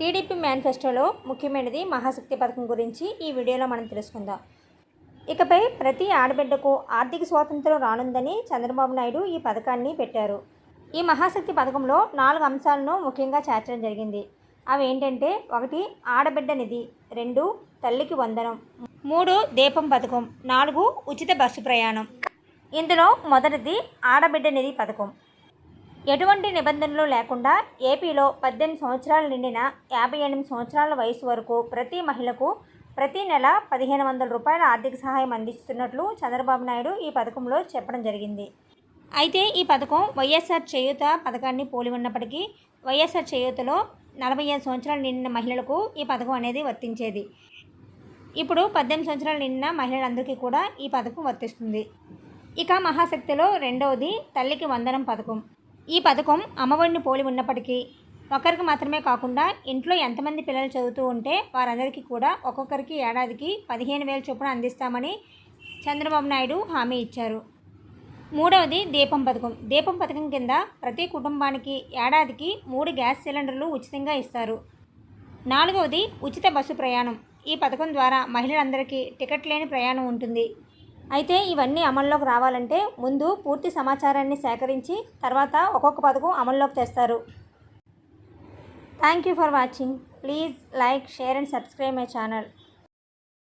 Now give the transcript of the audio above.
TDP మేనిఫెస్టోలో ముఖ్యమైనది మహాశక్తి పథకం గురించి ఈ వీడియోలో మనం తెలుసుకుందాం. ఇకపై ప్రతి ఆడబిడ్డకు ఆర్థిక స్వాతంత్రం రానుందని చంద్రబాబు నాయుడు ఈ పథకాన్ని పెట్టారు. ఈ మహాశక్తి పథకంలో నాలుగు అంశాలను ముఖ్యంగా చేర్చడం జరిగింది. అవి ఏంటంటే ఒకటి ఆడబిడ్డ నిధి రెండు తల్లికి వందనం మూడు దీపం పథకం నాలుగు ఉచిత బస్సు ప్రయాణం. ఇందులో మొదటిది ఆడబిడ్డ నిధి పథకం. ఎటువంటి నిబంధనలు లేకుండా ఏపీలో పద్దెనిమిది సంవత్సరాలు నిండిన యాభై ఎనిమిది సంవత్సరాల వయసు వరకు ప్రతి మహిళకు ప్రతి నెల పదిహేను వందల రూపాయల ఆర్థిక సహాయం అందిస్తున్నట్లు చంద్రబాబు నాయుడు ఈ పథకంలో చెప్పడం జరిగింది. అయితే ఈ పథకం వైఎస్ఆర్ చేయూత పథకాన్ని పోలి ఉన్నప్పటికీ వైఎస్ఆర్ చేయూతలో నలభై ఐదు సంవత్సరాలు నిండిన మహిళలకు ఈ పథకం అనేది వర్తించేది. ఇప్పుడు పద్దెనిమిది సంవత్సరాలు నిండిన మహిళలందరికీ కూడా ఈ పథకం వర్తిస్తుంది. ఇక మహాశక్తిలో రెండవది తల్లికి వందనం పథకం. ఈ పథకం అమ్మఒడిని పోలి ఉన్నప్పటికీ ఒకరికి మాత్రమే కాకుండా ఇంట్లో ఎంతమంది పిల్లలు చదువుతూ ఉంటే వారందరికీ కూడా ఒక్కొక్కరికి ఏడాదికి పదిహేను వేల చొప్పున అందిస్తామని చంద్రబాబు నాయుడు హామీ ఇచ్చారు. మూడవది దీపం పథకం. దీపం పథకం కింద ప్రతి కుటుంబానికి ఏడాదికి మూడు గ్యాస్ సిలిండర్లు ఉచితంగా ఇస్తారు. నాలుగవది ఉచిత బస్సు ప్రయాణం. ఈ పథకం ద్వారా మహిళలందరికీ టికెట్ లేని ప్రయాణం ఉంటుంది. అయితే ఇవన్నీ అమల్లోకి రావాలంటే ముందు పూర్తి సమాచారాన్ని సేకరించి తర్వాత ఒక్కొక్క పథకం అమల్లోకి తెస్తారు. Thank you for watching please like share and subscribe my channel